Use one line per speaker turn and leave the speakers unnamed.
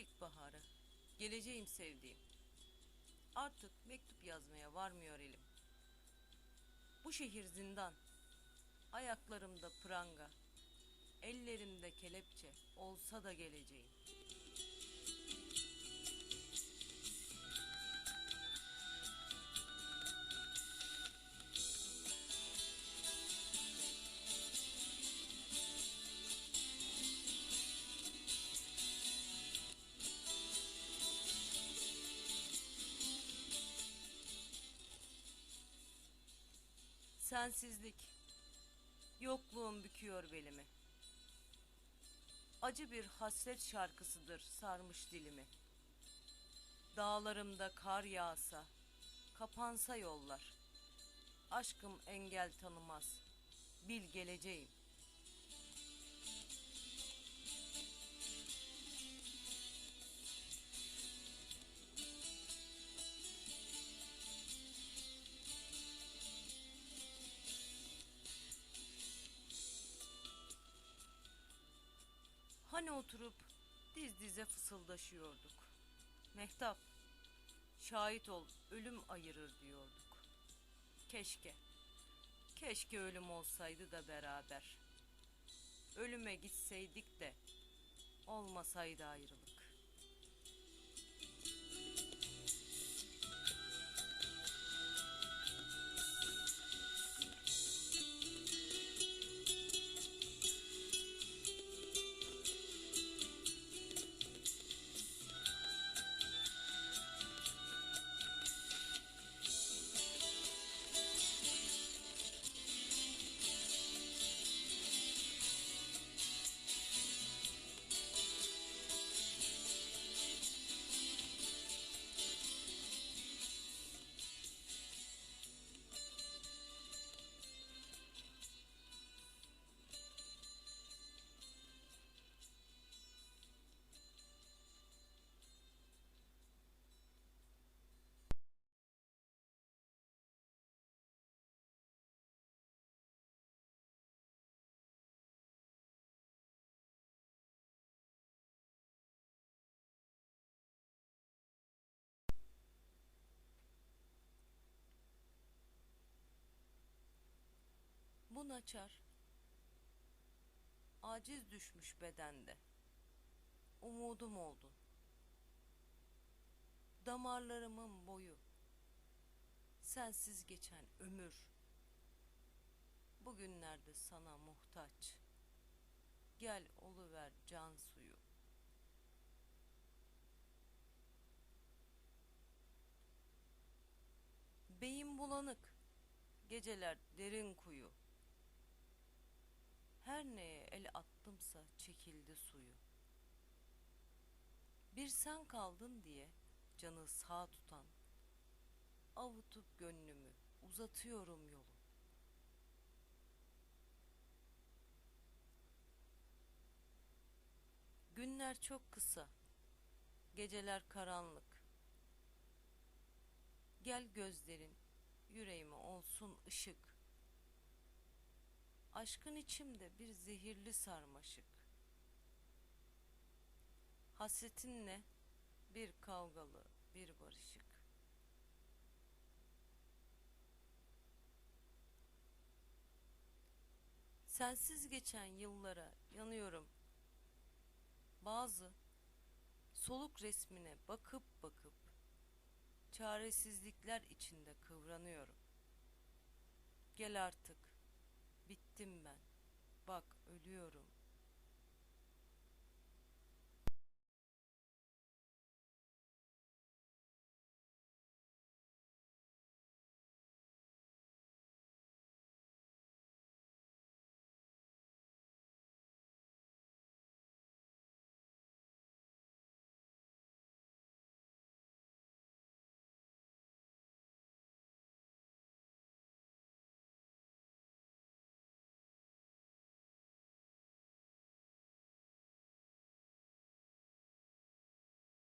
İlkbaharı. Geleceğim sevdiğim. Artık mektup yazmaya varmıyor elim. Bu şehir zindan. Ayaklarımda pranga. Ellerimde kelepçe. Olsa da geleceğim. Sensizlik. Yokluğun büküyor belimi. Acı bir hasret şarkısıdır sarmış dilimi. Dağlarımda kar yağsa, kapansa yollar. Aşkım engel tanımaz. Bil geleceğim. Hani oturup diz dize fısıldaşıyorduk. Mehtap, şahit ol ölüm ayırır diyorduk. Keşke, keşke ölüm olsaydı da beraber. Ölüme gitseydik de olmasaydı ayrılık. Bu naçar aciz düşmüş bedende. Umudum oldun. Damarlarımın boyu. Sensiz geçen ömür. Bugünlerde sana muhtaç. Gel oluver can suyu. Beyin bulanık. Geceler derin kuyu. Her neye el attımsa çekildi suyu. Bir sen kaldın diye canı sağ tutan, avutup gönlümü uzatıyorum yolu. Günler çok kısa, geceler karanlık. Gel gözlerin yüreğime olsun ışık. Aşkın içimde bir zehirli sarmaşık. Hasretinle bir kavgalı, bir barışık. Sensiz geçen yıllara yanıyorum. Bazı soluk resmine bakıp bakıp çaresizlikler içinde kıvranıyorum. Gel artık. Bittim ben. Bak ölüyorum.